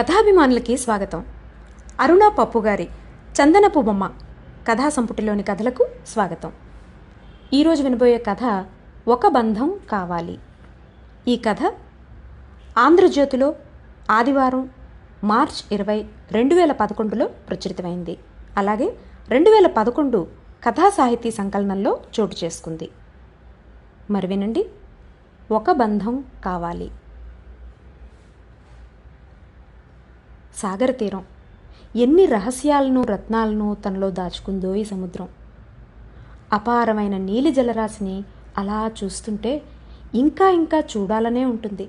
కథాభిమానులకి స్వాగతం. అరుణ పప్పు గారి చందనపు బొమ్మ కథా సంపుటిలోని కథలకు స్వాగతం. ఈరోజు వినబోయే కథ ఒక బంధం కావాలి. ఈ కథ ఆంధ్రజ్యోతిలో ఆదివారం మార్చ్ ఇరవై రెండు వేల పదకొండులో ప్రచురితమైంది. అలాగే రెండు వేల పదకొండు కథా సాహితీ సంకలనంలో చోటు చేసుకుంది. మరి వినండి. ఒక బంధం కావాలి. సాగర తీరం. ఎన్ని రహస్యాలను రత్నాలను తనలో దాచుకుందో ఈ సముద్రం. అపారమైన నీలి జలరాశిని అలా చూస్తుంటే ఇంకా ఇంకా చూడాలనే ఉంటుంది.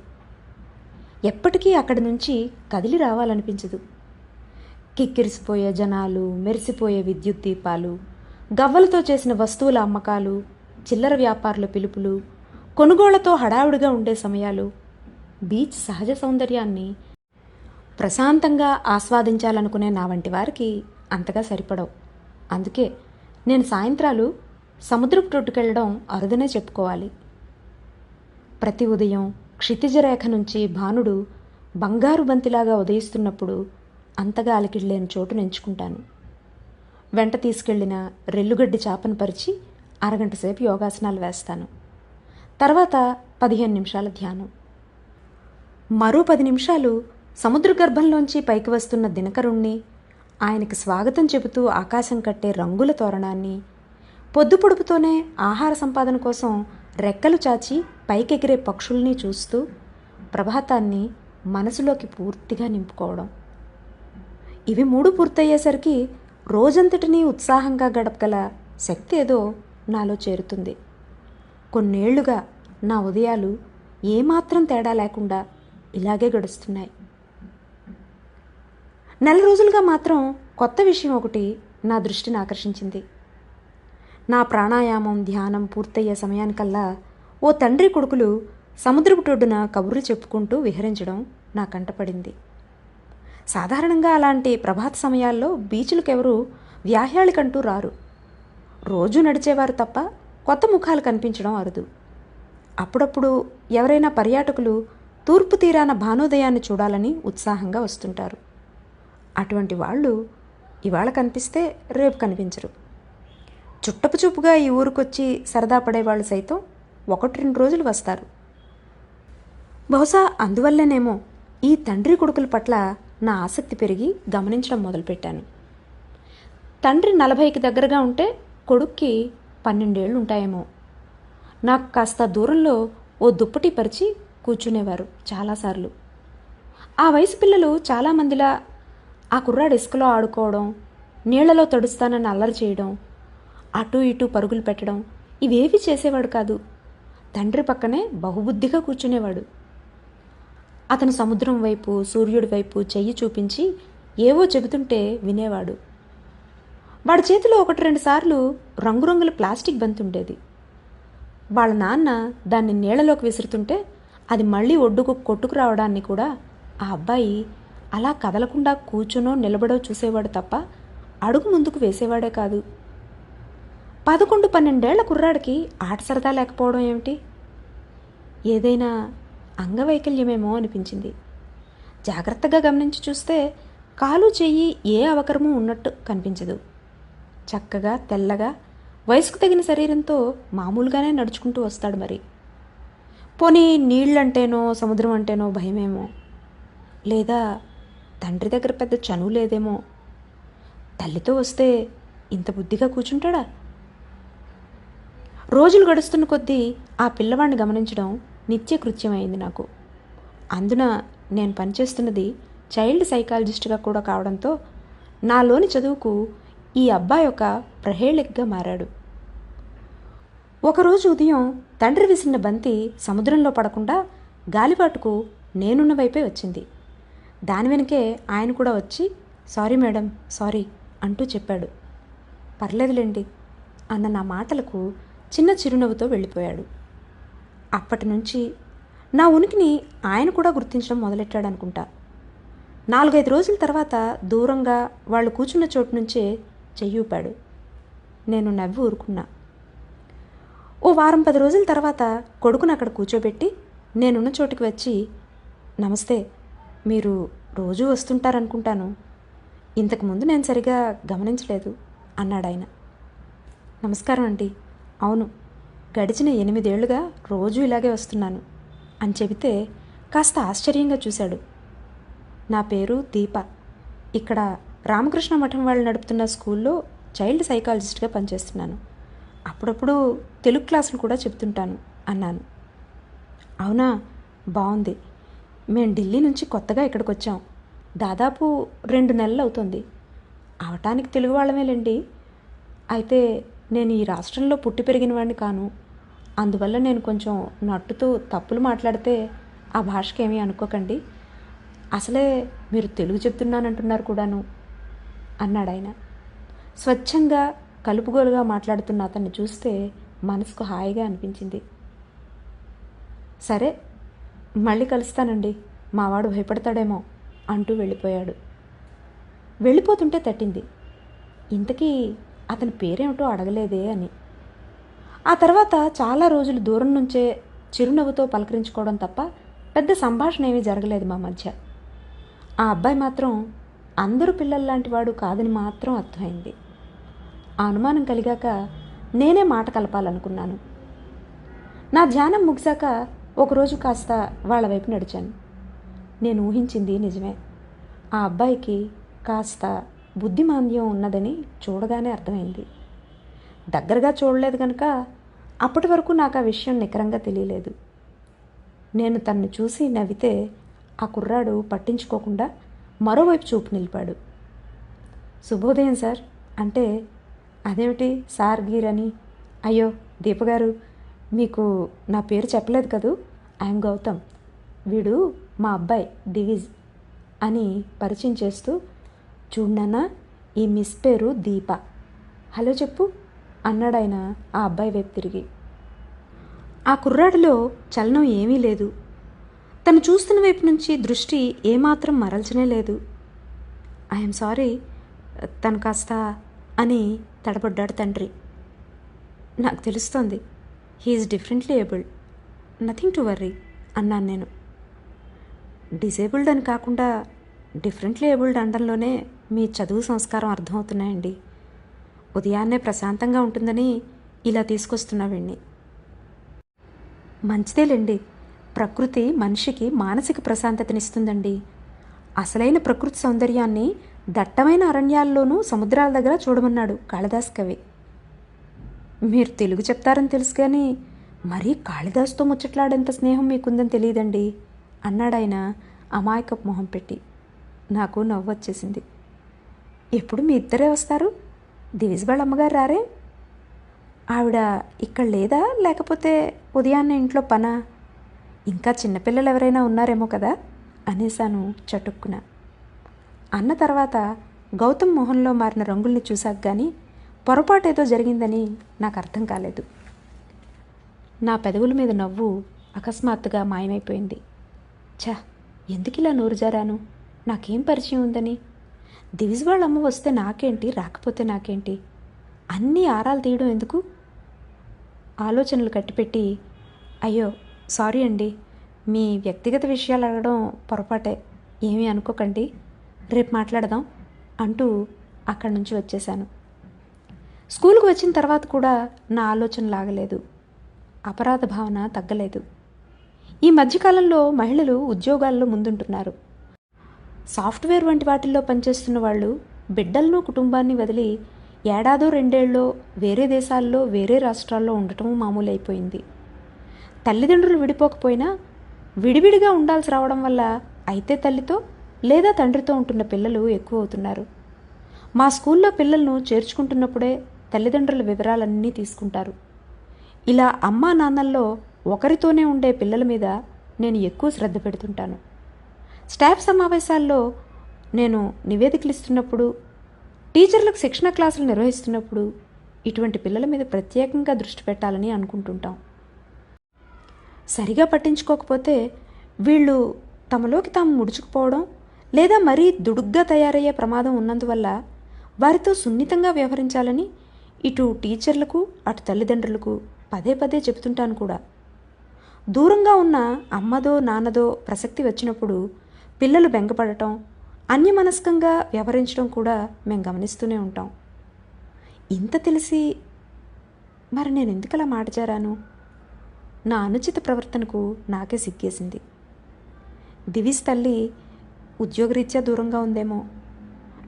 ఎప్పటికీ అక్కడి నుంచి కదిలి రావాలనిపించదు. కిక్కిరిసిపోయే జనాలు మెరిసిపోయే విద్యుత్ దీపాలు గవ్వలతో చేసిన వస్తువుల అమ్మకాలు చిల్లర వ్యాపారుల పిలుపులు కొనుగోళ్ళతో హడావుడిగా ఉండే సమయాలు బీచ్ సహజ సౌందర్యాన్ని ప్రశాంతంగా ఆస్వాదించాలనుకునే నా వంటి వారికి అంతగా సరిపడవు. అందుకే నేను సాయంత్రాలు సముద్రపు తొట్టుకెళ్ళడం అరుదనే చెప్పుకోవాలి. ప్రతి ఉదయం క్షితిజ రేఖ నుంచి భానుడు బంగారు బంతిలాగా ఉదయిస్తున్నప్పుడు అంతగా అలికిడలేని చోటు ఎంచుకుంటాను. వెంట తీసుకెళ్ళిన రెల్లుగడ్డి చేపను పరిచి అరగంట సేపు యోగాసనాలు వేస్తాను. తర్వాత పదిహేను నిమిషాల ధ్యానం. మరో పది నిమిషాలు సముద్ర గర్భంలోంచి పైకి వస్తున్న దినకరుణ్ణి ఆయనకి స్వాగతం చెబుతూ ఆకాశం కట్టే రంగుల తోరణాన్ని పొద్దు పొడుపుతోనే ఆహార సంపాదన కోసం రెక్కలు చాచి పైకెగిరే పక్షుల్ని చూస్తూ ప్రభాతాన్ని మనసులోకి పూర్తిగా నింపుకోవడం. ఇవి మూడు పూర్తయ్యేసరికి రోజంతటినీ ఉత్సాహంగా గడపగల శక్తి ఏదో నాలో చేరుతుంది. కొన్నేళ్ళుగా నా ఉదయాలు ఏమాత్రం తేడా లేకుండా ఇలాగే గడుస్తున్నాయి. నెల రోజులుగా మాత్రం కొత్త విషయం ఒకటి నా దృష్టిని ఆకర్షించింది. నా ప్రాణాయామం ధ్యానం పూర్తయ్యే సమయానికల్లా ఓ తండ్రి కొడుకులు సముద్రపు టొడ్డున కబుర్లు చెప్పుకుంటూ విహరించడం నా కంటపడింది. సాధారణంగా అలాంటి ప్రభాత సమయాల్లో బీచ్లకెవరూ వ్యాహ్యాళికంటూ రారు. రోజు నడిచేవారు తప్ప కొత్త ముఖాలు కనిపించడం అరుదు. అప్పుడప్పుడు ఎవరైనా పర్యాటకులు తూర్పు తీరాన భానోదయాన్ని చూడాలని ఉత్సాహంగా వస్తుంటారు. అటువంటి వాళ్ళు ఇవాళ కనిపిస్తే రేపు కనిపించరు. చుట్టపు చూపుగా ఈ ఊరికొచ్చి సరదా పడేవాళ్ళు సైతం ఒకటి రెండు రోజులు వస్తారు. బహుశా అందువల్లనేమో ఈ తండ్రి కొడుకుల పట్ల నా ఆసక్తి పెరిగి గమనించడం మొదలుపెట్టాను. తండ్రి నలభైకి దగ్గరగా ఉంటే కొడుక్కి పన్నెండేళ్ళు ఉంటాయేమో. నాకు కాస్త దూరంలో ఓ దుప్పటి పరిచి కూర్చునేవారు చాలాసార్లు. ఆ వయసు పిల్లలు చాలామందిలా ఆ కుర్రాడు ఇసుకలో ఆడుకోవడం నీళ్ళలో తడుస్తానని అల్లరి చేయడం అటు ఇటు పరుగులు పెట్టడం ఇవేవి చేసేవాడు కాదు. తండ్రి పక్కనే బహుబుద్ధిగా కూర్చునేవాడు. అతను సముద్రం వైపు సూర్యుడి వైపు చెయ్యి చూపించి ఏవో చెబుతుంటే వినేవాడు. వాడి చేతిలో ఒకటి రెండు సార్లు రంగురంగుల ప్లాస్టిక్ బంతి ఉండేది వాళ్ళ నాన్న దాన్ని నీళ్ళలోకి విసురుతుంటే అది మళ్ళీ ఒడ్డుకు కొట్టుకు రావడాన్ని కూడా ఆ అబ్బాయి అలా కదలకుండా కూర్చునో నిలబడో చూసేవాడు తప్ప అడుగు ముందుకు వేసేవాడే కాదు. పదకొండు పన్నెండేళ్ళ కుర్రాడికి ఆట సరదా లేకపోవడం ఏమిటి? ఏదైనా అంగవైకల్యమేమో అనిపించింది. జాగ్రత్తగా గమనించి చూస్తే కాలు చెయ్యి ఏ అవకరము ఉన్నట్టు కనిపించదు. చక్కగా తెల్లగా వయసుకు తగిన శరీరంతో మామూలుగానే నడుచుకుంటూ వస్తాడు మరి. పోనీ నీళ్ళంటేనో సముద్రం అంటేనో భయమేమో? లేదా తండ్రి దగ్గర పెద్ద చనువు లేదేమో. తల్లితో వస్తే ఇంత బుద్ధిగా కూర్చుంటాడా? రోజులు గడుస్తున్న కొద్దీ ఆ పిల్లవాడిని గమనించడం నిత్యకృత్యమైంది నాకు. అందున నేను పనిచేస్తున్నది చైల్డ్ సైకాలజిస్ట్గా కూడా కావడంతో నాలోని చదువుకు ఈ అబ్బాయి ఒక ప్రహేళికగా మారాడు. ఒకరోజు ఉదయం తండ్రి విసిరిన బంతి సముద్రంలో పడకుండా గాలిపాటుకు నేనున్న వైపే వచ్చింది. దాని వెనకే ఆయన కూడా వచ్చి సారీ మేడం సారీ అంటూ చెప్పాడు. పర్లేదులేండి అన్న నా మాటలకు చిన్న చిరునవ్వుతో వెళ్ళిపోయాడు. అప్పటి నుంచి నా ఉనికిని ఆయన కూడా గుర్తించడం మొదలెట్టాడు అనుకుంటా నాలుగైదు రోజుల తర్వాత దూరంగా వాళ్ళు కూర్చున్న చోటు నుంచే చెయ్యూపాడు. నేను నవ్వి ఊరుకున్నా. ఓ వారం పది రోజుల తర్వాత కొడుకును అక్కడ కూర్చోబెట్టి నేనున్న చోటుకి వచ్చి నమస్తే మీరు రోజూ వస్తుంటారనుకుంటాను. ఇంతకుముందు నేను సరిగా గమనించలేదు అన్నాడు ఆయన. నమస్కారం అండి. అవును గడిచిన ఎనిమిదేళ్ళుగా రోజూ ఇలాగే వస్తున్నాను అని చెబితే కాస్త ఆశ్చర్యంగా చూశాడు. నా పేరు దీప. ఇక్కడ రామకృష్ణ మఠం వాళ్ళు నడుపుతున్న స్కూల్లో చైల్డ్ సైకాలజిస్ట్గా పనిచేస్తున్నాను. అప్పుడప్పుడు తెలుగు క్లాసులు కూడా చెప్తుంటాను అన్నాను. అవునా? బాగుంది మేము ఢిల్లీ నుంచి కొత్తగా ఇక్కడికి వచ్చాం దాదాపు రెండు నెలలు అవుతుంది. అవటానికి తెలుగు వాళ్ళమేలండి? అయితే నేను ఈ రాష్ట్రంలో పుట్టి పెరిగిన వాడిని కాను. అందువల్ల నేను కొంచెం నట్టుతూ తప్పులు మాట్లాడితే ఆ భాషకేమీ అనుకోకండి. అసలే మీరు తెలుగు చెప్తున్నానంటున్నారు కూడాను అన్నాడు ఆయన స్వచ్ఛంగా కలుపుగోలుగా మాట్లాడుతున్న అతన్ని చూస్తే మనసుకు హాయిగా అనిపించింది. సరే మళ్ళీ కలుస్తానండి. మావాడు భయపడతాడేమో అంటూ వెళ్ళిపోయాడు. వెళ్ళిపోతుంటే తట్టింది. ఇంతకీ అతని పేరేమిటో అడగలేదే అని. ఆ తర్వాత చాలా రోజులు దూరం నుంచే చిరునవ్వుతో పలకరించుకోవడం తప్ప పెద్ద సంభాషణ ఏమీ జరగలేదు మా మధ్య. ఆ అబ్బాయి మాత్రం అందరూ పిల్లల్లాంటి వాడు కాదని మాత్రం అర్థమైంది. ఆ అనుమానం కలిగాక నేనే మాట కలపాలనుకున్నాను. నా ధ్యానం ముగిశాక ఒకరోజు కాస్త వాళ్ళ వైపు నడిచాను. నేను ఊహించింది నిజమే. ఆ అబ్బాయికి కాస్త బుద్ధిమాంద్యం ఉన్నదని చూడగానే అర్థమైంది. దగ్గరగా చూడలేదు కనుక అప్పటి వరకు నాకు ఆ విషయం నికరంగా తెలియలేదు. నేను తన్ను చూసి నవ్వితే ఆ కుర్రాడు పట్టించుకోకుండా మరోవైపు చూపు నిలిపాడు. శుభోదయం సార్. అంటే అదేమిటి సార్ గీర్ అని అయ్యో దీపగారు మీకు నా పేరు చెప్పలేదు కదూ? ఐఎమ్ గౌతమ్. వీడు మా అబ్బాయి దివిజ్ అని పరిచయం చేస్తూ చూడన్నా ఈ మిస్ పేరు దీప. హలో చెప్పు అన్నాడు ఆయన ఆ అబ్బాయి వైపు తిరిగి. ఆ కుర్రాడిలో చలనం ఏమీ లేదు. తను చూస్తున్న వైపు నుంచి దృష్టి ఏమాత్రం మరల్చనే లేదు. ఐఎమ్ సారీ తను కాస్త అని తడబడ్డాడు తండ్రి. నాకు తెలుస్తోంది he is differently abled nothing to worry అన్నాను నేను. డిసేబుల్డ్ అని కాకుండా డిఫరెంట్లీ ఏబుల్డ్ అనడంలోనే మీ చదువు సంస్కారం అర్థమవుతున్నాయండి. ఉదయాన్నే ప్రశాంతంగా ఉంటుందని ఇలా తీసుకొస్తున్నా వీణ్ణి. మంచిదేలేండి. ప్రకృతి మనిషికి మానసిక ప్రశాంతతనిస్తుందండి. అసలైన ప్రకృతి సౌందర్యాన్ని దట్టమైన అరణ్యాల్లోనూ సముద్రాల దగ్గర చూడమన్నాడు కాళిదాస్ కవి. మీరు తెలుగు చెప్తారని తెలుసు కానీ మరీ కాళిదాస్తో ముచ్చట్లాడేంత స్నేహం మీకుందని తెలియదండి అన్నాడాయన అమాయకపు మొహం పెట్టి. నాకు నవ్వు వచ్చేసింది. ఎప్పుడు మీ ఇద్దరే వస్తారు? దివిజ్ వాళ్ళ అమ్మగారు రారే? ఆవిడ ఇక్కడ లేదా లేకపోతే ఉదయాన్నే ఇంట్లో పనా? ఇంకా చిన్నపిల్లలు ఎవరైనా ఉన్నారేమో కదా అనేశాను చటుక్కున. అన్న తర్వాత గౌతమ్ మొహంలో మారిన రంగుల్ని చూశాక కానీ పొరపాటు ఏదో జరిగిందని నాకు అర్థం కాలేదు. నా పెదవుల మీద నవ్వు అకస్మాత్తుగా మాయమైపోయింది. ఛా ఎందుకు ఇలా నోరు జారాను? నాకేం పరిచయం ఉందని? దివిజ్ వాళ్ళ అమ్మ వస్తే నాకేంటి రాకపోతే నాకేంటి? అన్నీ ఆరాలు తీయడం ఎందుకు? ఆలోచనలు కట్టిపెట్టి అయ్యో సారీ అండి. మీ వ్యక్తిగత విషయాలు అడగడం పొరపాటే. ఏమీ అనుకోకండి. రేపు మాట్లాడదాం అంటూ అక్కడి నుంచి వచ్చేశాను. స్కూల్కి వచ్చిన తర్వాత కూడా నా ఆలోచన లాగలేదు. అపరాధ భావన తగ్గలేదు. ఈ మధ్యకాలంలో మహిళలు ఉద్యోగాల్లో ముందుంటున్నారు. సాఫ్ట్వేర్ వంటి వాటిల్లో పనిచేస్తున్న వాళ్ళు బిడ్డలను కుటుంబాన్ని వదిలి ఏడాదో రెండేళ్ళలో వేరే దేశాల్లో వేరే రాష్ట్రాల్లో ఉండటం మామూలు అయిపోయింది తల్లిదండ్రులు విడిపోకపోయినా విడివిడిగా ఉండాల్సి రావడం వల్ల అయితే తల్లితో లేదా తండ్రితో ఉంటున్న పిల్లలు ఎక్కువ అవుతున్నారు. మా స్కూల్లో పిల్లలను చేర్చుకుంటున్నప్పుడే తల్లిదండ్రుల వివరాలన్నీ తీసుకుంటారు. ఇలా అమ్మా నాన్నల్లో ఒకరితోనే ఉండే పిల్లల మీద నేను ఎక్కువ శ్రద్ధ పెడుతుంటాను. స్టాఫ్ సమావేశాల్లో నేను నివేదికలు ఇస్తున్నప్పుడు టీచర్లకు శిక్షణ క్లాసులు నిర్వహిస్తున్నప్పుడు ఇటువంటి పిల్లల మీద ప్రత్యేకంగా దృష్టి పెట్టాలని అనుకుంటుంటాం. సరిగా పట్టించుకోకపోతే వీళ్ళు తమలోకి తాము ముడుచుకుపోవడం లేదా మరీ దుడుగ్గా తయారయ్యే ప్రమాదం ఉన్నందువల్ల వారితో సున్నితంగా వ్యవహరించాలని ఇటు టీచర్లకు అటు తల్లిదండ్రులకు పదే పదే చెబుతుంటాను కూడా. దూరంగా ఉన్న అమ్మదో నాన్నదో ప్రసక్తి వచ్చినప్పుడు పిల్లలు బెంగపడటం అన్యమనస్కంగా వ్యవహరించడం కూడా మేము గమనిస్తూనే ఉంటాం. ఇంత తెలిసి మరి నేను ఎందుకలా మాట చేరాను నా అనుచిత ప్రవర్తనకు నాకే సిగ్గేసింది. దివిస్ తల్లి ఉద్యోగరీత్యా దూరంగా ఉందేమో?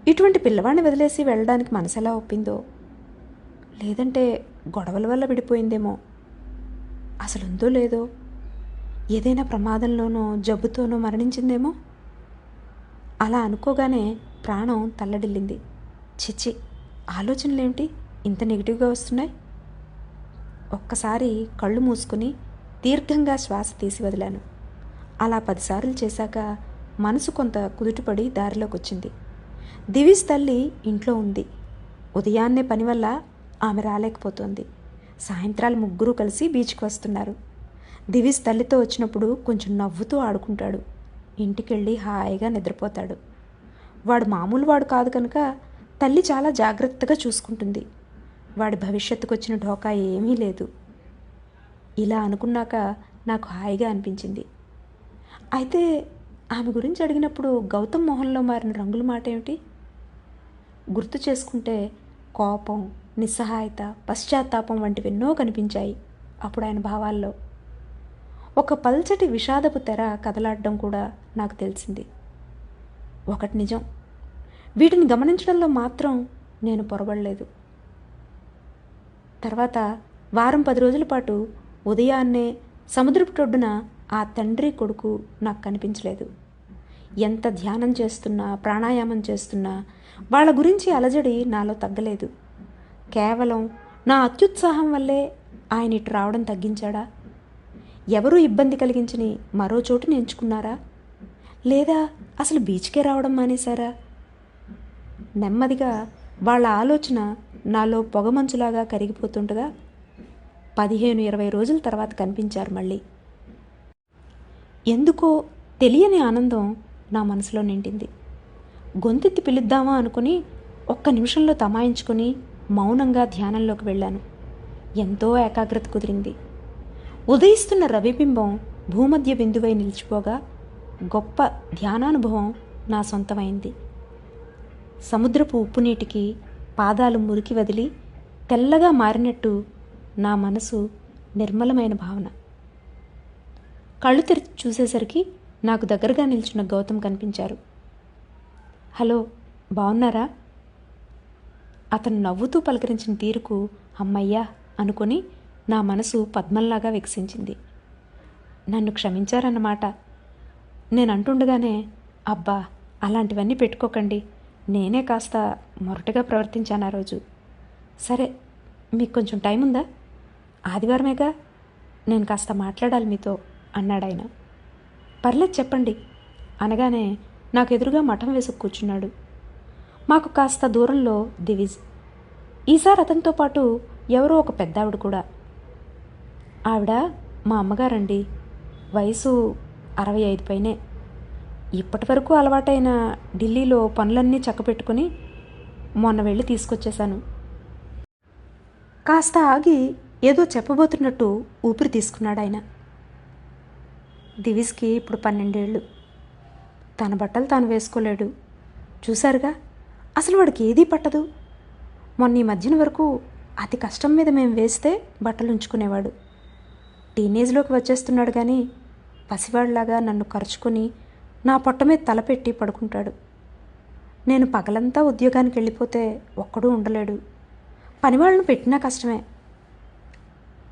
ఇటువంటి పిల్లవాడిని వదిలేసి వెళ్ళడానికి మనసెలా ఒప్పిందో? లేదంటే గొడవల వల్ల విడిపోయిందేమో? అసలు ఉందో లేదో? ఏదైనా ప్రమాదంలోనో జబ్బుతోనో మరణించిందేమో? అలా అనుకోగానే ప్రాణం తల్లడిల్లింది. చిచ్చి ఆలోచనలేంటి ఇంత నెగిటివ్గా వస్తున్నాయి? ఒక్కసారి కళ్ళు మూసుకుని దీర్ఘంగా శ్వాస తీసి వదిలాను. అలా పదిసార్లు చేశాక మనసు కొంత కుదుటపడి దారిలోకి వచ్చింది దివిస్ తల్లి ఇంట్లో ఉంది. ఉదయాన్నే పని వల్ల ఆమె రాలేకపోతుంది. సాయంత్రాలు ముగ్గురు కలిసి బీచ్కి వస్తున్నారు. దివిస్ తల్లితో వచ్చినప్పుడు కొంచెం నవ్వుతూ ఆడుకుంటాడు. ఇంటికెళ్ళి హాయిగా నిద్రపోతాడు. వాడు మామూలు వాడు కాదు కనుక తల్లి చాలా జాగ్రత్తగా చూసుకుంటుంది. వాడి భవిష్యత్తుకు వచ్చిన ఢోకా ఏమీ లేదు. ఇలా అనుకున్నాక నాకు హాయిగా అనిపించింది. అయితే ఆమె గురించి అడిగినప్పుడు గౌతమ్ మోహన్లో మారిన రంగుల మాట ఏమిటి గుర్తు చేసుకుంటే కోపం నిస్సహాయత పశ్చాత్తాపం వంటివెన్నో కనిపించాయి అప్పుడు ఆయన భావాల్లో. ఒక పల్చటి విషాదపు తెర కదలాడడం కూడా నాకు తెలిసింది. ఒకటి నిజం వీటిని గమనించడంలో మాత్రం నేను పొరబడలేదు. తర్వాత వారం పది రోజుల పాటు ఉదయాన్నే సముద్రపు టొడ్డున ఆ తండ్రి కొడుకు నాకు కనిపించలేదు. ఎంత ధ్యానం చేస్తున్నా ప్రాణాయామం చేస్తున్నా వాళ్ళ గురించి అలజడి నాలో తగ్గలేదు. కేవలం నా అత్యుత్సాహం వల్లే ఆయన ఇటు రావడం తగ్గించాడా? ఎవరు ఇబ్బంది కలిగించని మరో చోటుని ఎంచుకున్నారా? లేదా అసలు బీచ్కే రావడం మానేశారా? నెమ్మదిగా వాళ్ళ ఆలోచన నాలో పొగమంచులాగా కరిగిపోతుండగా పదిహేను ఇరవై రోజుల తర్వాత కనిపించారు మళ్ళీ. ఎందుకో తెలియని ఆనందం నా మనసులో నిండింది. గొంతెత్తి పిలుద్దామా అనుకుని ఒక్క నిమిషంలో తమాయించుకొని మౌనంగా ధ్యానంలోకి వెళ్ళాను. ఎంతో ఏకాగ్రత కుదిరింది. ఉదయిస్తున్న రవిబింబం భూమధ్య బిందువై నిలిచిపోగా గొప్ప ధ్యానానుభవం నా సొంతమైంది. సముద్రపు ఉప్పు నీటికి పాదాలు మురికి వదిలి తెల్లగా మారినట్టు నా మనసు నిర్మలమైన భావన. కళ్ళు తెరిచి చూసేసరికి నాకు దగ్గరగా నిల్చున్న గౌతమ్ కనిపించారు. హలో బాగున్నారా అతను నవ్వుతూ పలకరించిన తీరుకు అమ్మయ్యా అనుకొని నా మనసు పద్మంలాగా వికసించింది. నన్ను క్షమించారన్నమాట. నేను అంటుండగానే అబ్బా అలాంటివన్నీ పెట్టుకోకండి. నేనే కాస్త మొరటుగా ప్రవర్తించాను ఆ రోజు. సరే మీకు కొంచెం టైం ఉందా ఆదివారమేగా? నేను కాస్త మాట్లాడాలి మీతో అన్నాడు ఆయన పర్లేదు చెప్పండి. అనగానే నాకు ఎదురుగా మఠం వేసుకు కూర్చున్నాడు. మాకు కాస్త దూరంలో దివిజ్. ఈసారి అతనితో పాటు ఎవరో ఒక పెద్దావిడ కూడా. ఆవిడ మా అమ్మగారండి. వయసు అరవై ఐదు పైనే. ఇప్పటి వరకు అలవాటైన ఢిల్లీలో పనులన్నీ చక్కపెట్టుకుని మొన్న వెళ్ళి తీసుకొచ్చేశాను. కాస్త ఆగి ఏదో చెప్పబోతున్నట్టు ఊపిరి తీసుకున్నాడు ఆయన దివిస్కి ఇప్పుడు పన్నెండేళ్ళు. తన బట్టలు తాను వేసుకోలేడు. చూశారుగా? అసలు వాడికి ఏదీ పట్టదు. మొన్న ఈ మధ్యన వరకు అతి కష్టం మీద మేము వేస్తే బట్టలు ఉంచుకునేవాడు. టీనేజ్లోకి వచ్చేస్తున్నాడు కానీ పసివాడిలాగా నన్ను కరుచుకుని నా పొట్ట మీద తలపెట్టి పడుకుంటాడు. నేను పగలంతా ఉద్యోగానికి వెళ్ళిపోతే ఒక్కడూ ఉండలేడు. పనివాళ్ళను పెట్టినా కష్టమే.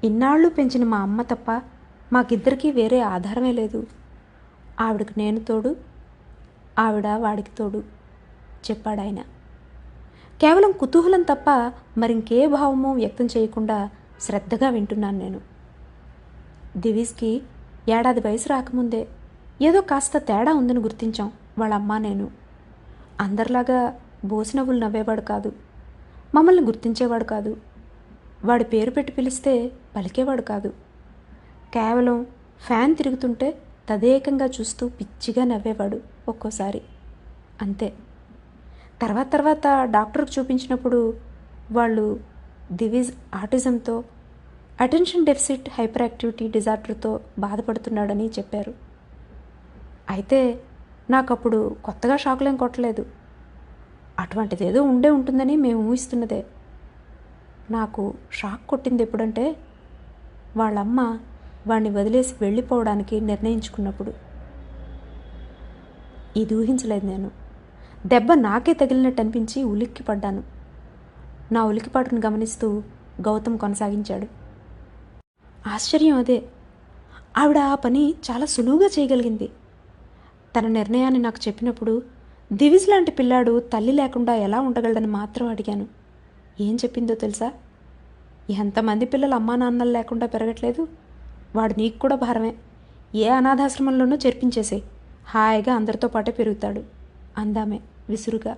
ఇన్నాళ్ళు పెంచిన మా అమ్మ తప్ప మాకిద్దరికీ వేరే ఆధారమే లేదు. ఆవిడకి నేను తోడు ఆవిడ వాడికి తోడు చెప్పాడాయన కేవలం కుతూహలం తప్ప మరింకే భావమో వ్యక్తం చేయకుండా శ్రద్ధగా వింటున్నాను నేను. దివీస్కి ఏడాది వయసు రాకముందే ఏదో కాస్త తేడా ఉందని గుర్తించాం వాళ్ళ అమ్మ నేను. అందరిలాగా బోసినవ్వులు నవ్వేవాడు కాదు మమ్మల్ని గుర్తించేవాడు కాదు. వాడి పేరు పెట్టి పిలిస్తే పలికేవాడు కాదు. కేవలం ఫ్యాన్ తిరుగుతుంటే తదేకంగా చూస్తూ పిచ్చిగా నవ్వేవాడు ఒక్కోసారి. అంతే. తర్వాత తర్వాత డాక్టర్కి చూపించినప్పుడు వాళ్ళు దివిజ్ ఆటిజంతో అటెన్షన్ డెఫిసిట్ హైపర్ యాక్టివిటీ డిజార్డర్తో బాధపడుతున్నాడని చెప్పారు. అయితే నాకు అప్పుడు కొత్తగా షాకులేం కొట్టలేదు. అటువంటిదేదో ఉండే ఉంటుందని మేము ఊహిస్తున్నదే. నాకు షాక్ కొట్టింది ఎప్పుడంటే వాళ్ళమ్మ వాణ్ణి వదిలేసి వెళ్ళిపోవడానికి నిర్ణయించుకున్నప్పుడు. ఇది ఊహించలేదు నేను. దెబ్బ నాకే తగిలినట్టు అనిపించి ఉలిక్కి పడ్డాను నా ఉలికిపాటును గమనిస్తూ గౌతమ్ కొనసాగించాడు. ఆశ్చర్యం అదే. ఆవిడ ఆ పని చాలా సులువుగా చేయగలిగింది. తన నిర్ణయాన్ని నాకు చెప్పినప్పుడు దివిజ్ లాంటి పిల్లాడు తల్లి లేకుండా ఎలా ఉండగలడని మాత్రం అడిగాను. ఏం చెప్పిందో తెలుసా? ఎంతమంది పిల్లలు అమ్మా నాన్నలు లేకుండా పెరగట్లేదు? వాడు నీకు కూడా భారమే. ఏ అనాథాశ్రమంలోనూ చేర్పించేసే. హాయిగా అందరితో పాటే పెరుగుతాడు. అందామే విసురుగా.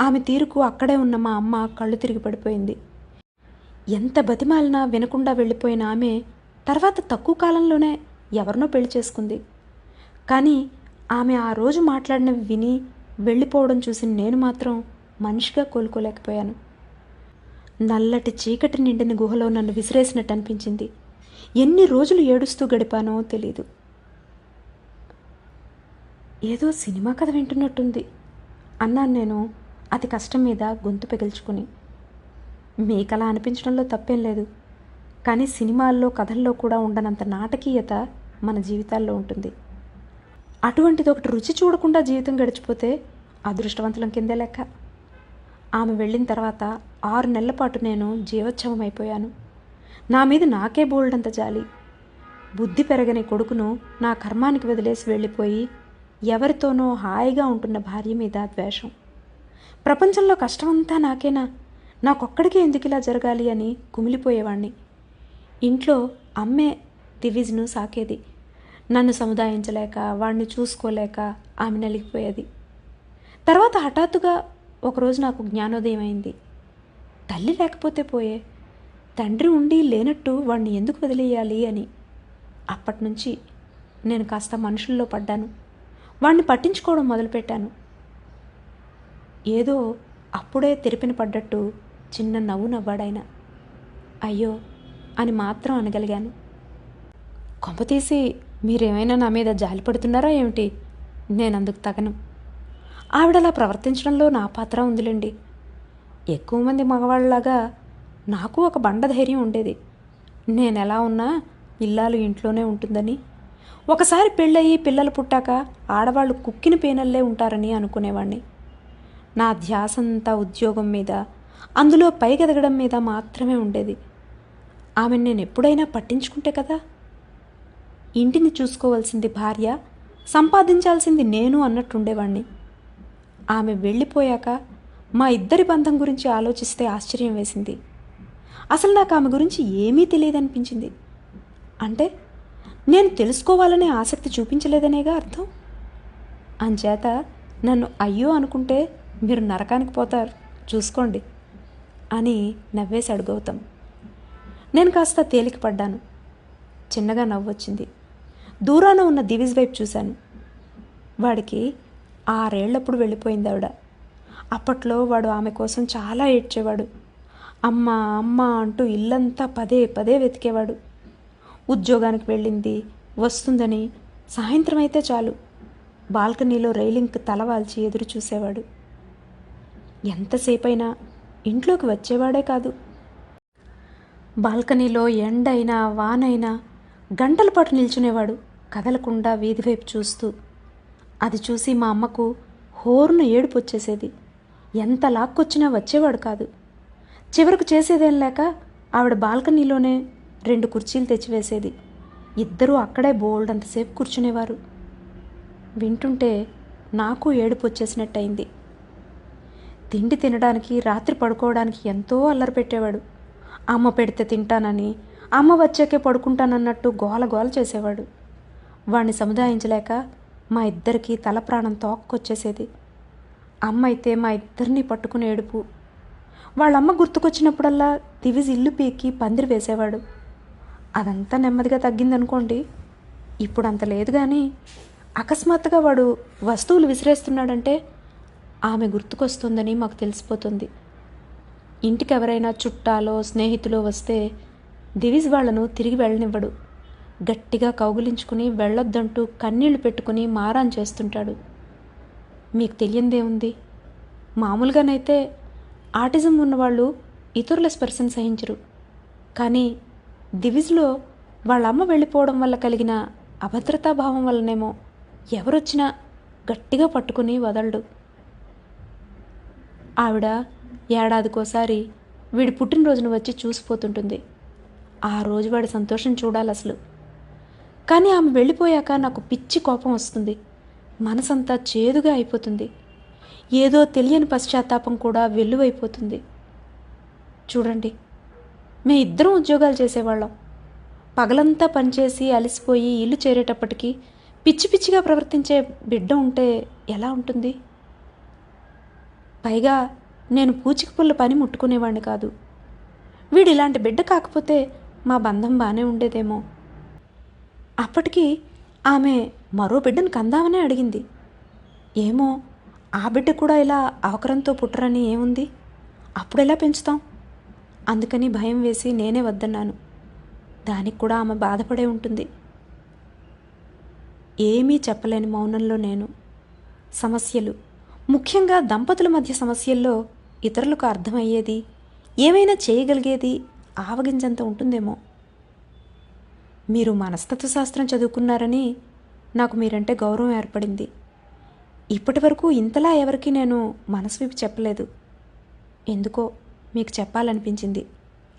ఆమె తీరుకు అక్కడే ఉన్న మా అమ్మ కళ్ళు తిరిగి పడిపోయింది. ఎంత బతిమాలినా వినకుండా వెళ్ళిపోయిన ఆమె తర్వాత తక్కువ కాలంలోనే ఎవరినో పెళ్ళి చేసుకుంది. కానీ ఆమె ఆ రోజు మాట్లాడినవి విని వెళ్ళిపోవడం చూసి నేను మాత్రం మనిషిగా కోలుకోలేకపోయాను. నల్లటి చీకటి నిండిన గుహలో నన్ను విసిరేసినట్టు అనిపించింది. ఎన్ని రోజులు ఏడుస్తూ గడిపానో తెలీదు. ఏదో సినిమా కథ వింటున్నట్టుంది. అన్నాను నేను అతి కష్టం మీద గొంతు పెగిల్చుకుని. మీకలా అనిపించడంలో తప్పేం లేదు. కానీ సినిమాల్లో కథల్లో కూడా ఉండనంత నాటకీయత మన జీవితాల్లో ఉంటుంది. అటువంటిది ఒకటి రుచి చూడకుండా జీవితం గడిచిపోతే అదృష్టవంతులం కిందే లెక్క. ఆమె వెళ్ళిన తర్వాత ఆరు నెలల పాటు నేను జీవోత్సవం అయిపోయాను నా మీద నాకే బోల్డంత జాలి. బుద్ధి పెరగని కొడుకును నా కర్మానికి వదిలేసి వెళ్ళిపోయి ఎవరితోనో హాయిగా ఉంటున్న భార్య మీద ద్వేషం. ప్రపంచంలో కష్టమంతా నాకేనా? నాకొక్కడికే ఎందుకు ఇలా జరగాలి అని కుమిలిపోయేవాణ్ణి. ఇంట్లో అమ్మే దివిజ్ను సాకేది. నన్ను సముదాయించలేక వాణ్ణి చూసుకోలేక ఆమె నలిగిపోయేది. తర్వాత హఠాత్తుగా ఒకరోజు నాకు జ్ఞానోదయం అయింది తల్లి లేకపోతే పోయే తండ్రి ఉండి లేనట్టు వాడిని ఎందుకు వదిలేయాలి అని. అప్పటినుంచి నేను కాస్త మనుషుల్లో పడ్డాను. వాడిని పట్టించుకోవడం మొదలుపెట్టాను. ఏదో అప్పుడే తెరిపిన పడ్డట్టు చిన్న నవ్వు నవ్వాడాయన. అయ్యో అని మాత్రం అనగలిగాను. కొంపతీసి మీరేమైనా నా మీద జాలి పడుతున్నారా ఏమిటి? నేను అందుకు తగను. ఆవిడలా ప్రవర్తించడంలో నా పాత్ర ఉందిలేండి. ఎక్కువ మంది మగవాళ్ళలాగా నాకు ఒక బండ ధైర్యం ఉండేది. నేను ఎలా ఉన్నా ఇల్లాలు ఇంట్లోనే ఉంటుందని. ఒకసారి పెళ్ళయి పిల్లలు పుట్టాక ఆడవాళ్ళు కుక్కిన పేనల్లే ఉంటారని అనుకునేవాణ్ణి. నా ధ్యాసంతా ఉద్యోగం మీద అందులో పైగెదగడం మీద మాత్రమే ఉండేది. ఆమెను నేను ఎప్పుడైనా పట్టించుకుంటే కదా? ఇంటిని చూసుకోవాల్సింది భార్య సంపాదించాల్సింది నేను అన్నట్టుండేవాణ్ణి. ఆమె వెళ్ళిపోయాక మా ఇద్దరి బంధం గురించి ఆలోచిస్తే ఆశ్చర్యం వేసింది. అసలు నాకు ఆమె గురించి ఏమీ తెలియదనిపించింది. అంటే నేను తెలుసుకోవాలనే ఆసక్తి చూపించలేదనేగా అర్థం? అంచేత నన్ను అయ్యో అనుకుంటే మీరు నరకానికి పోతారు చూసుకోండి అని నవ్వేశాడు గౌతమ్. నేను కాస్త తేలికపడ్డాను చిన్నగా నవ్వొచ్చింది. దూరాన ఉన్న దివిజ్ వైపు చూశాను. వాడికి ఆరేళ్ళప్పుడు వెళ్ళిపోయింది ఆవిడ. అప్పట్లో వాడు ఆమె కోసం చాలా ఏడ్చేవాడు. అమ్మ అమ్మ అంటూ ఇల్లంతా పదే పదే వెతికేవాడు. ఉద్యోగానికి వెళ్ళింది వస్తుందని సాయంత్రం అయితే చాలు. బాల్కనీలో రైలింగ్కి తలవాల్చి ఎదురు చూసేవాడు. ఎంతసేపైనా ఇంట్లోకి వచ్చేవాడే కాదు. బాల్కనీలో ఎండైనా వానైనా గంటల పాటు నిల్చునేవాడు కదలకుండా వీధి వైపు చూస్తూ. అది చూసి మా అమ్మకు హోరున ఏడుపు వచ్చేసేది ఎంత లాక్కొచ్చినా వచ్చేవాడు కాదు. చివరకు చేసేదేం లేక ఆవిడ బాల్కనీలోనే రెండు కుర్చీలు తెచ్చివేసేది. ఇద్దరూ అక్కడే బోల్డ్ అంతసేపు కూర్చునేవారు. వింటుంటే నాకు ఏడుపు వచ్చేసినట్టయింది. తిండి తినడానికి రాత్రి పడుకోవడానికి ఎంతో అల్లరి పెట్టేవాడు. అమ్మ పెడితే తింటానని అమ్మ వచ్చాకే పడుకుంటానన్నట్టు గోల గోల చేసేవాడు. వాణ్ణి సముదాయించలేక మా ఇద్దరికి తల ప్రాణం తోక్కొచ్చేసేది. అమ్మ అయితే మా ఇద్దరిని పట్టుకుని ఏడుపు వాళ్ళమ్మ గుర్తుకొచ్చినప్పుడల్లా దివిజ్ ఇల్లు పీకి పందిరి వేసేవాడు. అదంతా నెమ్మదిగా తగ్గిందనుకోండి. ఇప్పుడు అంత లేదు కానీ అకస్మాత్తుగా వాడు వస్తువులు విసిరేస్తున్నాడంటే ఆమె గుర్తుకొస్తుందని మాకు తెలిసిపోతుంది. ఇంటికి ఎవరైనా చుట్టాలో స్నేహితులో వస్తే దివిజ్ వాళ్ళను తిరిగి వెళ్ళనివ్వడు. గట్టిగా కౌగులించుకుని వెళ్ళొద్దంటూ కన్నీళ్ళు పెట్టుకుని మారాన్ చేస్తుంటాడు. మీకు తెలియందే ఉంది మామూలుగానైతే ఆటిజం ఉన్నవాళ్ళు ఇతరుల స్పర్శను సహించరు. కానీ దివిజ్లో వాళ్ళ అమ్మ వెళ్ళిపోవడం వల్ల కలిగిన అభద్రతాభావం వల్లనేమో ఎవరొచ్చినా గట్టిగా పట్టుకుని వదలడు. ఆవిడ ఏడాదికోసారి వీడి పుట్టినరోజును వచ్చి చూసిపోతుంటుంది. ఆ రోజు వాడి సంతోషం చూడాలి అసలు కానీ ఆమె వెళ్ళిపోయాక నాకు పిచ్చి కోపం వస్తుంది. మనసంతా చేదుగా అయిపోతుంది. ఏదో తెలియని పశ్చాత్తాపం కూడా వెల్లువైపోతుంది. చూడండి మే ఇద్దరం ఉద్యోగాలు చేసేవాళ్ళం. పగలంతా పనిచేసి అలసిపోయి ఇల్లు చేరేటప్పటికి పిచ్చి పిచ్చిగా ప్రవర్తించే బిడ్డ ఉంటే ఎలా ఉంటుంది? పైగా నేను పూచిక పుల్ల పని ముట్టుకునేవాడిని కాదు. వీడు ఇలాంటి బిడ్డ కాకపోతే మా బంధం బాగానే ఉండేదేమో. అప్పటికి ఆమె మరో బిడ్డను కందామనే అడిగింది. ఏమో ఆ బిడ్డ కూడా ఇలా అవకరంతో పుట్టరని ఏముంది? అప్పుడు ఎలా పెంచుతాం? అందుకని భయం వేసి నేనే వద్దన్నాను. దానికి కూడా ఆమె బాధపడే ఉంటుంది. ఏమీ చెప్పలేని మౌనంలో నేను. సమస్యలు. ముఖ్యంగా దంపతుల మధ్య సమస్యల్లో ఇతరులకు అర్థమయ్యేది ఏమైనా చేయగలిగేది ఆవగింజంత ఉంటుందేమో. మీరు మనస్తత్వ శాస్త్రం చదువుకున్నారని నాకు మీరంటే గౌరవం ఏర్పడింది. ఇప్పటి వరకు ఇంతలా ఎవరికి నేను మనసు విప్పి చెప్పలేదు. ఎందుకో మీకు చెప్పాలనిపించింది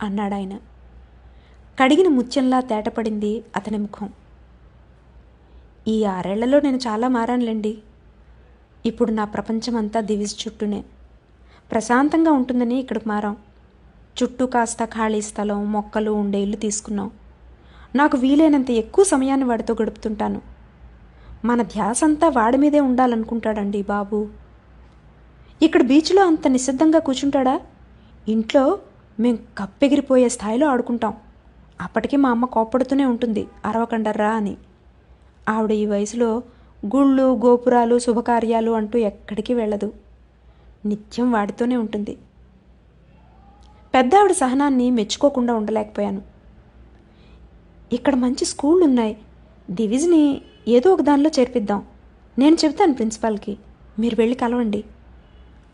అన్నాడాయన కడిగిన ముత్యంలా తేటపడింది అతని ముఖం. ఈ ఆరేళ్ళలో నేను చాలా మారానులేండి. ఇప్పుడు నా ప్రపంచమంతా దివిజ్ చుట్టూనే. ప్రశాంతంగా ఉంటుందని ఇక్కడికి మారాం. చుట్టూ కాస్త ఖాళీ స్థలం మొక్కలు ఉండే ఇల్లు తీసుకున్నాం. నాకు వీలైనంత ఎక్కువ సమయాన్ని వాడితో గడుపుతుంటాను. మన ధ్యాస అంతా వాడి మీదే ఉండాలనుకుంటాడండి బాబు. ఇక్కడ బీచ్లో అంత నిశ్శబ్దంగా కూర్చుంటాడా? ఇంట్లో మేము కప్పెగిరిపోయే స్థాయిలో ఆడుకుంటాం. అప్పటికి మా అమ్మ కోప్పడుతూనే ఉంటుంది అరవకండర్రా అని. ఆవిడ ఈ వయసులో గుళ్ళు గోపురాలు శుభకార్యాలు అంటూ ఎక్కడికి వెళ్ళదు. నిత్యం వాడితోనే ఉంటుంది. పెద్ద ఆవిడ సహనాన్ని మెచ్చుకోకుండా ఉండలేకపోయాను. ఇక్కడ మంచి స్కూళ్ళు ఉన్నాయి దివిజ్ని ఏదో ఒక దానిలో చేర్పిద్దాం. నేను చెబుతాను ప్రిన్సిపాల్కి మీరు వెళ్ళి కలవండి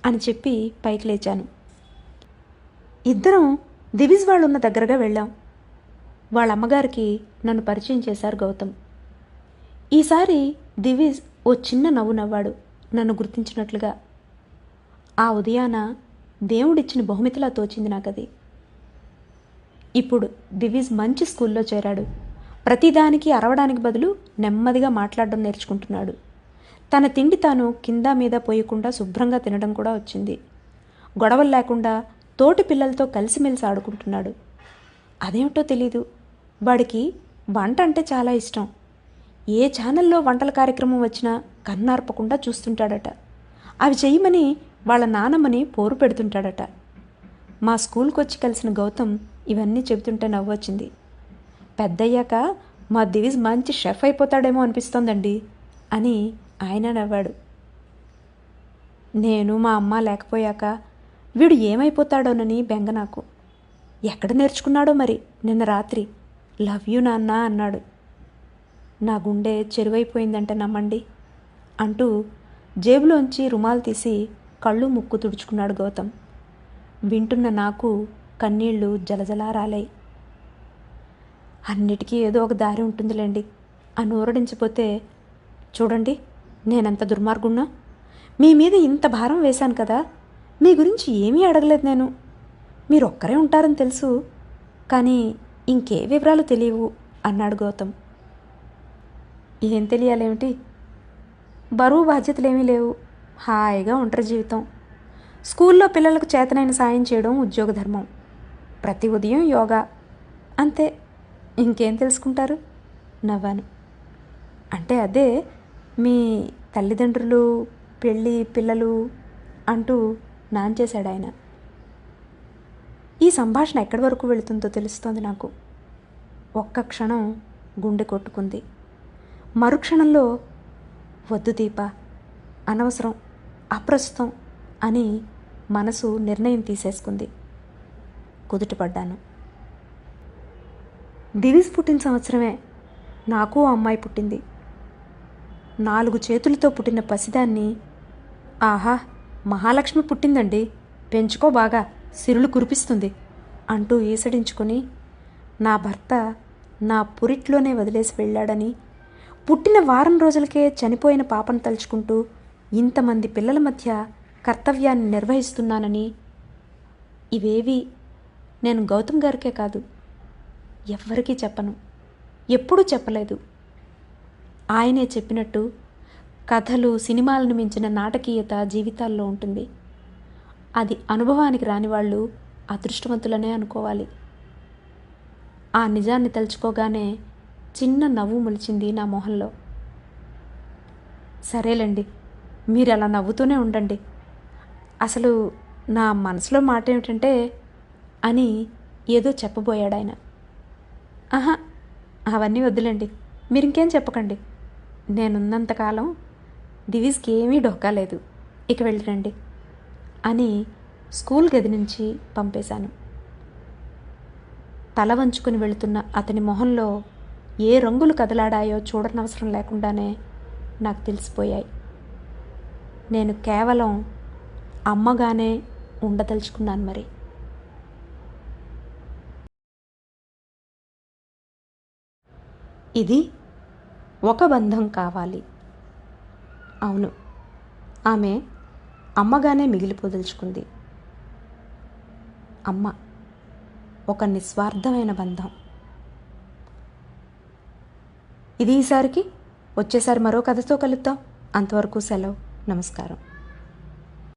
అని చెప్పి పైకి లేచాను. ఇద్దరం దివిజ్ వాళ్ళు ఉన్న దగ్గరగా వెళ్ళాం. వాళ్ళ అమ్మగారికి నన్ను పరిచయం చేశారు గౌతమ్. ఈసారి దివిజ్ ఓ చిన్న నవ్వు నవ్వాడు నన్ను గుర్తించినట్లుగా. ఆ ఉదయాన దేవుడిచ్చిన బహుమతిలా తోచింది నాకది. ఇప్పుడు దివిజ్ మంచి స్కూల్లో చేరాడు. ప్రతిదానికి అరవడానికి బదులు నెమ్మదిగా మాట్లాడడం నేర్చుకుంటున్నాడు. తన తిండి తాను కింద మీద పోయకుండా శుభ్రంగా తినడం కూడా వచ్చింది. గొడవలు లేకుండా తోటి పిల్లలతో కలిసిమెలిసి ఆడుకుంటున్నాడు. అదేమిటో తెలీదు. వాడికి వంట అంటే చాలా ఇష్టం. ఏ ఛానల్లో వంటల కార్యక్రమం వచ్చినా కన్నార్పకుండా చూస్తుంటాడట. అవి చేయమని వాళ్ళ నానమ్మని పోరు పెడుతుంటాడట. మా స్కూల్కి వచ్చి కలిసిన గౌతమ్ ఇవన్నీ చెబుతుంటే నవ్వొచ్చింది. పెద్దయ్యాక మా దివిజ్ మంచి షెఫ్ అయిపోతాడేమో అనిపిస్తోందండి అని ఆయన నవ్వాడు. నేను మా అమ్మ లేకపోయాక వీడు ఏమైపోతాడోనని బెంగ నాకు. ఎక్కడ నేర్చుకున్నాడో మరి? నిన్న రాత్రి. లవ్ యూ నాన్న అన్నాడు. నా గుండె చెరువైపోయిందంటే నమ్మండి అంటూ జేబులోంచి రుమాలు తీసి కళ్ళు ముక్కు తుడుచుకున్నాడు గౌతమ్. వింటున్న నాకు కన్నీళ్ళు జలజలా రాలాయి అన్నిటికీ ఏదో ఒక దారి ఉంటుందిలేండి. అని ఊరడించిపోతే చూడండి నేనంత దుర్మార్గున్నా మీ మీద ఇంత భారం వేశాను కదా మీ గురించి ఏమీ అడగలేదు నేను. మీరు ఒక్కరే ఉంటారని తెలుసు కానీ ఇంకే వివరాలు తెలియవు అన్నాడు గౌతమ్. ఏం తెలియాలేమిటి? బరువు బాధ్యతలు ఏమీ లేవు. హాయిగా ఒంటరి జీవితం. స్కూల్లో పిల్లలకు చేతనైన సాయం చేయడం ఉద్యోగ ధర్మం. ప్రతి ఉదయం యోగా. అంతే. ఇంకేం తెలుసుకుంటారు? నవ్వాను. అంటే అదే మీ తల్లిదండ్రులు పెళ్ళి పిల్లలు అంటూ నాంచేశాడు ఆయన. ఈ సంభాషణ ఎక్కడి వరకు వెళుతుందో తెలుస్తోంది నాకు. ఒక్క క్షణం గుండె కొట్టుకుంది. మరుక్షణంలో వద్దు దీప అనవసరం అప్రస్తుతం అని మనసు నిర్ణయం తీసేసుకుంది. కుదుటపడ్డాను. దివిస్ పుట్టిన సంవత్సరమే. నాకు అమ్మాయి పుట్టింది. నాలుగు చేతులతో పుట్టిన పసిదాన్ని ఆహా మహాలక్ష్మి పుట్టిందండి. పెంచుకో బాగా సిరులు కురిపిస్తుంది అంటూ ఈసడించుకొని నా భర్త నా పురిట్లోనే వదిలేసి వెళ్ళాడని పుట్టిన వారం రోజులకే చనిపోయిన పాపను తలుచుకుంటూ ఇంతమంది పిల్లల మధ్య కర్తవ్యాన్ని నిర్వహిస్తున్నానని. ఇవేవి నేను గౌతమ్ గారికే కాదు ఎవ్వరికీ చెప్పను. ఎప్పుడూ చెప్పలేదు. ఆయనే చెప్పినట్టు కథలు సినిమాలను మించిన నాటకీయత జీవితాల్లో ఉంటుంది. అది అనుభవానికి రాని వాళ్ళు అదృష్టవంతులనే అనుకోవాలి. ఆ నిజాన్ని తలుచుకోగానే చిన్న నవ్వు మొలిచింది నా మొహంలో. సరేలేండి మీరు అలా నవ్వుతూనే ఉండండి. అసలు నా మనసులో మాట ఏమిటంటే అని ఏదో చెప్పబోయాడు ఆయన ఆహా అవన్నీ వద్దులేండి. మీరు ఇంకేం చెప్పకండి. నేనున్నంతకాలం దివీస్కి ఏమీ డొక్కా లేదు. ఇక వెళ్ళిరండి అని స్కూల్ గది నుంచి పంపేశాను. తల వంచుకుని వెళుతున్న అతని మొహంలో ఏ రంగులు కదలాడాయో చూడనవసరం లేకుండానే నాకు తెలిసిపోయాయి. నేను కేవలం అమ్మగానే ఉండదలుచుకున్నాను మరి. ఇది ఒక బంధం కావాలి. అవును. ఆమె అమ్మగానే మిగిలిపోదలుచుకుంది. అమ్మ ఒక నిస్వార్థమైన బంధం. ఇది ఈసారికి వచ్చేసారి మరో కథతో కలుద్దాం. అంతవరకు సెలవు. నమస్కారం.